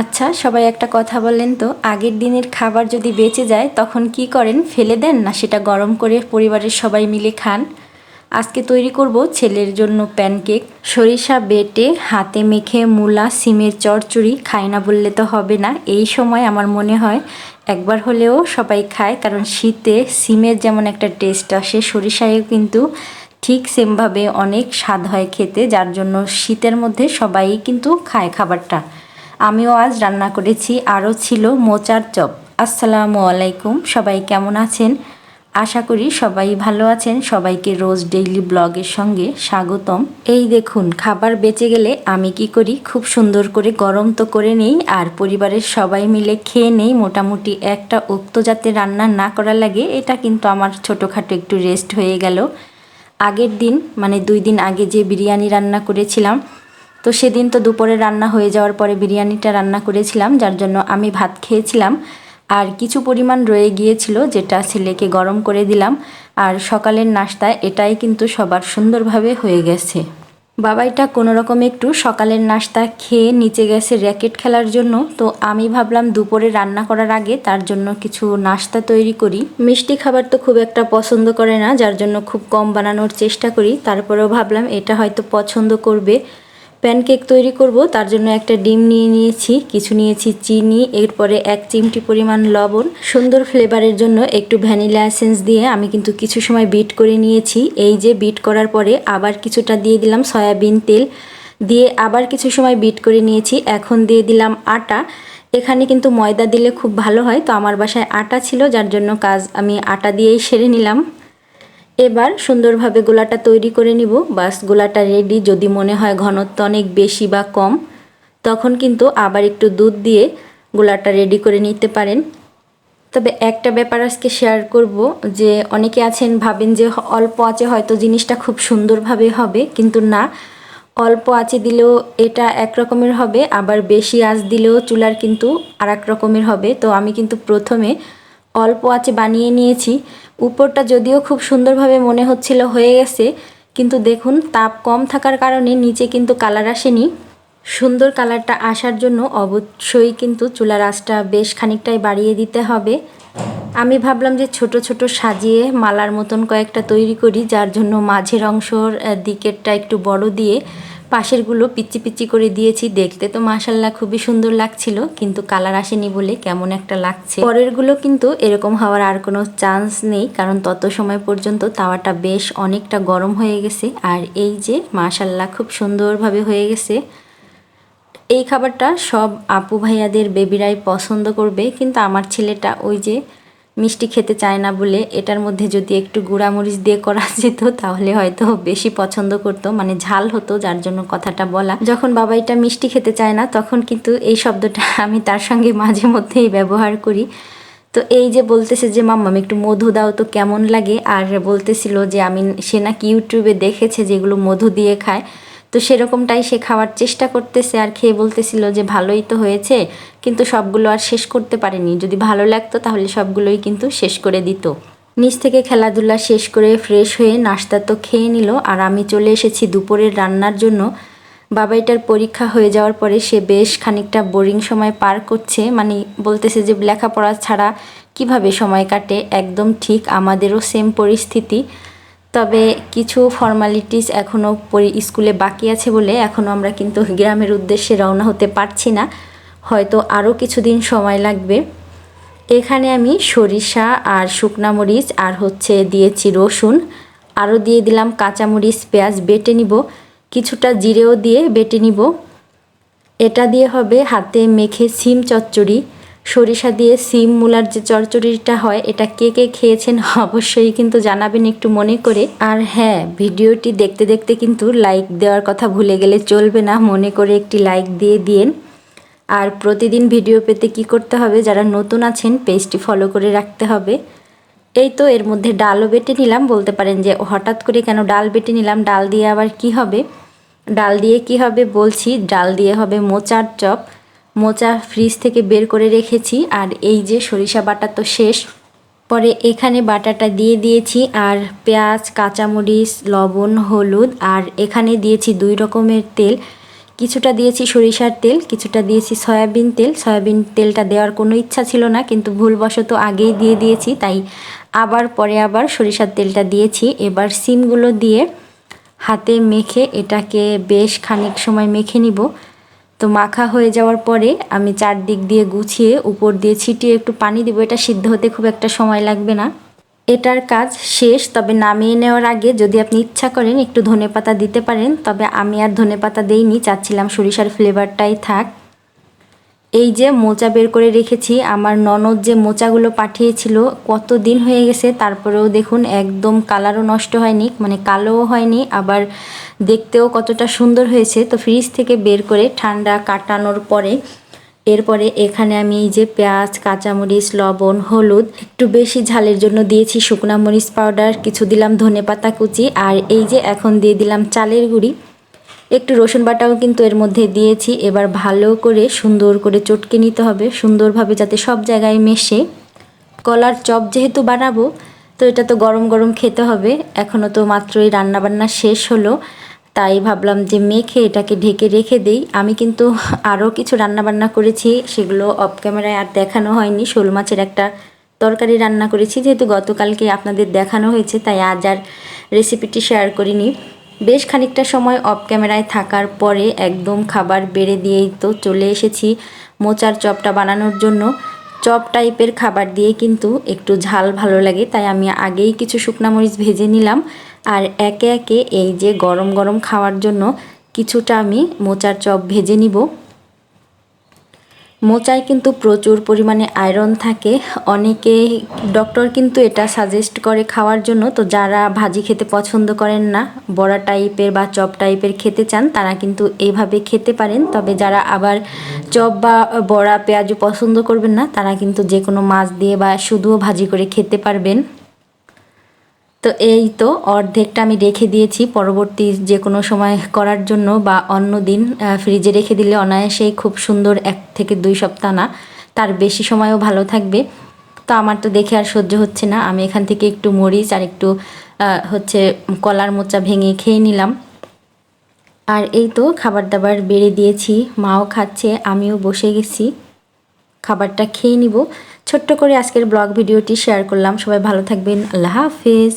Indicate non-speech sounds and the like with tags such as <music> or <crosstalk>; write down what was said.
আচ্ছা সবাই একটা কথা বললেন তো, আগের দিনের খাবার যদি বেঁচে যায়, তখন কি করেন? ফেলে দেন না সেটা গরম করে পরিবারের সবাই মিলে খান? আজকে তৈরি করব ছেলের জন্য প্যানকেক। সরিষা বেটে হাতে মেখে মূলা, সিমের চচ্চড়ি খায় না বললে তো হবে না। এই সময় আমার মনে হয়, একবার হলেও সবাই খায়, কারণ শীতে সিমের যেমন একটা টেস্ট আসে, সরিষায়ও কিন্তু ঠিক সেমভাবে অনেক স্বাদ হয় খেতে, যার জন্য শীতের মধ্যে সবাই কিন্তু খায় খাবারটা। আমিও আজ রান্না করেছি, আরও ছিল মোচার চপ। আসসালামু আলাইকুম, সবাই কেমন আছেন? আশা করি সবাই ভালো আছেন। সবাইকে রোজ ডেইলি ব্লগের সঙ্গে স্বাগতম। এই দেখুন, খাবার বেঁচে গেলে আমি কি করি? খুব সুন্দর করে গরম তো করে নেই, আর পরিবারের সবাই মিলে খেয়ে নেই। মোটামুটি একটা উক্ত যাতে রান্না না করা লাগে, এটা কিন্তু আমার ছোটোখাটো একটু রেস্ট হয়ে গেল। আগের দিন মানে দুই দিন আগে যে বিরিয়ানি রান্না করেছিলাম তো সেদিন তো দুপুরে রান্না হয়ে যাওয়ার পরে বিরিয়ানিটা রান্না করেছিলাম, যার জন্য আমি ভাত খেয়েছিলাম। আর কিছু পরিমাণ রয়ে গিয়েছিল, যেটা ছেলেকে গরম করে দিলাম। আর সকালের নাস্তায় এটাই কিন্তু সবার সুন্দরভাবে হয়ে গেছে। বাবাইটা কোনো রকম একটু সকালের নাস্তা খেয়ে নিচে গেছে র্যাকেট খেলার জন্য, তো আমি ভাবলাম দুপুরে রান্না করার আগে তার জন্য কিছু নাস্তা তৈরি করি। মিষ্টি খাবার তো খুব একটা পছন্দ করে না, যার জন্য খুব কম বানানোর চেষ্টা করি। তারপরেও ভাবলাম এটা হয়তো পছন্দ করবে। প্যানকেক তৈরি করব, তার জন্য একটা ডিম নিয়ে নিয়েছি, কিছু নিয়েছি চিনি, এরপরে এক চিমটি পরিমাণ লবণ। সুন্দর ফ্লেভারের জন্য একটু ভ্যানিলা এসেন্স দিয়ে আমি কিন্তু কিছু সময় বিট করে নিয়েছি। এই যে বিট করার পরে আবার কিছুটা দিয়ে দিলাম সয়াবিন তেল। দিয়ে আবার কিছু সময় বিট করে নিয়েছি, এখন দিয়ে দিলাম আটা। এখানে কিন্তু ময়দা দিলে খুব ভালো হয়, তো আমার বাসায় আটা ছিল, যার জন্য কাজ আমি আটা দিয়েই সেরে নিলাম। এবার সুন্দরভাবে গোলাটা তৈরি করে নিব। বাস গোলাটা রেডি যদি মনে হয় ঘনত্ব অনেক বেশি বা কম, তখন কিন্তু আবার একটু দুধ দিয়ে গোলাটা রেডি করে নিতে পারেন। তবে একটা ব্যাপার আজকে শেয়ার করব যে, অনেকে আছেন ভাবেন যে, অল্প আছে হয়তো জিনিসটা খুব সুন্দরভাবে হবে, কিন্তু না। অল্প আঁচে দিলেও এটা এক রকমের হবে, আবার বেশি আঁচ দিলেও চুলার কিন্তু আর রকমের হবে। তো আমি কিন্তু প্রথমে অল্প আঁচে বানিয়ে নিয়েছি। উপরটা যদিও খুব সুন্দরভাবে মনে হচ্ছিল হয়ে গেছে, কিন্তু দেখুন তাপ কম থাকার কারণে নিচে কিন্তু কালার আসেনি। সুন্দর কালারটা আসার জন্য অবশ্যই কিন্তু চুলার আঁচটা বেশ খানিকটাই বাড়িয়ে দিতে হবে। আমি ভাবলাম যে ছোট ছোট সাজিয়ে মালার মতন কয়েকটা তৈরি করি, যার জন্য মাঝের অংশর দিকেরটা একটু বড় দিয়ে পাশেরগুলো পিচি পিচি করে দিয়েছি, দেখতে তো মাসাল্লাহ খুবই সুন্দর লাগছিল, কিন্তু কালার আসেনি বলে কেমন একটা লাগছে। পরেরগুলো কিন্তু এরকম হওয়ার আর কোনো চান্স নেই, কারণ তত সময় পর্যন্ত তাওয়াটা বেশ অনেকটা গরম হয়ে গেছে, আর এই যে মাসাল্লাহ খুব সুন্দরভাবে হয়ে গেছে। এই খাবারটা সব আপু ভাইয়াদের বেবিরাই পছন্দ করবে, কিন্তু আমার ছেলেটা ওই যে মিষ্টি খেতে চায় না বলে এটার মধ্যে যদি একটু গুঁড়ামরিচ দিয়ে করা <laughs> যেত, তাহলে হয়তো বেশি পছন্দ করতো মানে ঝাল হতো যার জন্য কথাটা বলা। যখন বাবা এটা মিষ্টি খেতে চায় না, তখন কিন্তু এই শব্দটা <laughs> আমি তার সঙ্গে মাঝে মধ্যেই ব্যবহার করি। তো এই যে বলতেছে যে মাম্মাম একটু মধু দাও তো কেমন লাগে? আর বলতেছিল যে, আমি, সে নাকি ইউটিউবে দেখেছে যেগুলো মধু দিয়ে খায়। তো সেরকমটাই সে খাওয়ার চেষ্টা করতেছে আর খেয়ে বলতেছিল যে ভালোই তো হয়েছে, কিন্তু সবগুলো আর শেষ করতে পারেনি। যদি ভালো লাগতো তাহলে সবগুলোই কিন্তু শেষ করে দিত। নিচ থেকে খেলাধুলা শেষ করে ফ্রেশ হয়ে নাস্তা তো খেয়ে নিল আর আমি চলে এসেছি দুপুরের রান্নার জন্য। বাবা বাবাইটার পরীক্ষা হয়ে যাওয়ার পরে সে বেশ খানিকটা বোরিং সময় পার করছে মানে বলতেছে যে লেখাপড়া ছাড়া কীভাবে সময় কাটে? একদম ঠিক, আমাদেরও সেম পরিস্থিতি। তবে কিছু ফর্মালিটিস এখনও স্কুলে বাকি আছে বলে এখনও আমরা কিন্তু গ্রামের উদ্দেশ্যে রওনা হতে পারছি না। হয়তো আরও কিছুদিন সময় লাগবে। এখানে আমি সরিষা আর শুকনা মরিচ আর হচ্ছে দিয়েছি রসুন। আরও দিয়ে দিলাম কাঁচামরিচ পেঁয়াজ বেটে নিব। কিছুটা জিরেও দিয়ে বেটে নিব। এটা দিয়ে হবে হাতে মেখে সিম চচ্চড়ি। সরিষা দিয়ে সিম মূলার যে চরচড়িটা হয়, এটা কে কে খেয়েছেন <laughs> অবশ্যই কিন্তু জানাবেন একটু মনে করে। আর হ্যাঁ ভিডিওটি দেখতে দেখতে কিন্তু লাইক দেওয়ার কথা ভুলে গেলে চলবে না, মনে করে একটি লাইক দিয়ে দিন আর প্রতিদিন ভিডিও পেতে কি করতে হবে, যারা নতুন আছেন, পেজটি ফলো করে রাখতে হবে। এই তো, এর মধ্যে ডালও বেটে নিলাম, বলতে পারেন যে হঠাৎ করে কেন ডাল বেটে নিলাম, ডাল দিয়ে আবার কি হবে? ডাল দিয়ে কি হবে বলছি, ডাল দিয়ে হবে মোচার চপ। মোচা ফ্রিজ থেকে বের করে রেখেছি আর এই যে সরিষা বাটা তো শেষ। পরে এখানে বাটাটা দিয়ে দিয়েছি আর পেঁয়াজ, কাঁচামরিচ, লবণ, হলুদ আর এখানে দিয়েছি দুই রকমের তেল। কিছুটা দিয়েছি সরিষার তেল, কিছুটা দিয়েছি সয়াবিন তেল। সয়াবিন তেলটা দেওয়ার কোনো ইচ্ছা ছিল না কিন্তু ভুলবশত আগেই দিয়ে দিয়েছি তাই আবার পরে আবার সরিষার তেলটা দিয়েছি। এবার সিমগুলো দিয়ে হাতে মেখে এটাকে বেশ খানিক সময় মেখে নিব। তো মাখা হয়ে যাওয়ার পরে আমি চারদিক দিয়ে গুছিয়ে উপর দিয়ে ছিটিয়ে একটু পানি দেবো। এটা সিদ্ধ হতে খুব একটা সময় লাগবে না। এটার কাজ শেষ, তবে নামিয়ে নেওয়ার আগে যদি আপনি ইচ্ছা করেন একটু ধনে পাতা দিতে পারেন, তবে আমি আর ধনে পাতা দেইনি, চাচ্ছিলাম সরিষার ফ্লেভারটাই থাক। এই যে মোচা বের করে রেখেছি, আমার ননদ যে মোচাগুলো পাঠিয়েছিল কত দিন হয়ে গেছে তারপরেও দেখুন একদম কালারও নষ্ট হয়নি মানে কালোও হয়নি, আবার দেখতেও কতটা সুন্দর হয়েছে। তো ফ্রিজ থেকে বের করে ঠান্ডা কাটানোর পরে, এরপরে এখানে আমি এই যে পেঁয়াজ, কাঁচামরিচ, লবণ, হলুদ, একটু বেশি ঝালের জন্য দিয়েছি শুকনা মরিচ পাউডার, কিছু দিলাম ধনে পাতা কুচি, আর এই যে এখন দিয়ে দিলাম চালের গুঁড়ি। একটু রসুন বাটাও কিন্তু এর মধ্যে দিয়েছি। এবার ভালো করে সুন্দর করে চটকে নিতে হবে। সুন্দরভাবে যাতে সব জায়গায় মেশে। কলার চপ যেহেতু বানাবো, তো এটা তো গরম গরম খেতে হবে। এখনও তো মাত্রই রান্নাবান্না শেষ হলো। তাই ভাবলাম যে মেখে এটাকে ঢেকে রেখে দেই। আমি কিন্তু আরও কিছু রান্নাবান্না করেছি, সেগুলো অফ ক্যামেরায় আর দেখানো হয়নি। শোল মাছের একটা তরকারি রান্না করেছি, যেহেতু গতকালকে আপনাদের দেখানো হয়েছে, তাই আজ আর রেসিপিটি শেয়ার করিনি। বেশ খানিকটা সময় অফ ক্যামেরায় থাকার পরে একদম খাবার বেড়ে দিয়েই তো চলে এসেছি মোচার চপটা বানানোর জন্য। চপ টাইপের খাবার দিয়ে কিন্তু একটু ঝাল ভালো লাগে, তাই আমি আগেই কিছু শুকনা মরিচ ভেজে নিলাম। আর একে একে এই যে গরম গরম খাওয়ার জন্য কিছুটা আমি মোচার চপ ভেজে নিব। মোচায় কিন্তু প্রচুর পরিমাণে আয়রন থাকে। অনেকে ডক্টর কিন্তু এটা সাজেস্ট করে খাওয়ার জন্য। তো যারা ভাজি খেতে পছন্দ করেন না, বড়া টাইপের বা চপ টাইপের খেতে চান, তারা কিন্তু এইভাবে খেতে পারেন। তবে যারা আবার চপ বা বড়া, পেঁয়াজও পছন্দ করবেন না, তারা কিন্তু যে কোনো মাছ দিয়ে বা শুধুও ভাজি করে খেতে পারবেন। তো এই তো অর্ধেকটা আমি রেখে দিয়েছি। পরবর্তী যে কোনো সময় করার জন্য বা অন্য দিন ফ্রিজে রেখে দিলে অনায়াসেই খুব সুন্দর এক থেকে দুই সপ্তাহ না, তার বেশি সময়ও ভালো থাকবে। তো আমার তো দেখে আর সহ্য হচ্ছে না। আমি এখান থেকে একটু মরিচ আর একটু হচ্ছে কলার মোচা ভেঙে খেয়ে নিলাম। আর এই তো খাবার দাবার বেড়ে দিয়েছি, মাও খাচ্ছে, আমিও বসে গেছি। খাবারটা খেয়ে নিব। ছোট্ট করে আজকের ব্লগ ভিডিওটি শেয়ার করলাম। সবাই ভালো থাকবেন। আল্লাহ হাফেজ।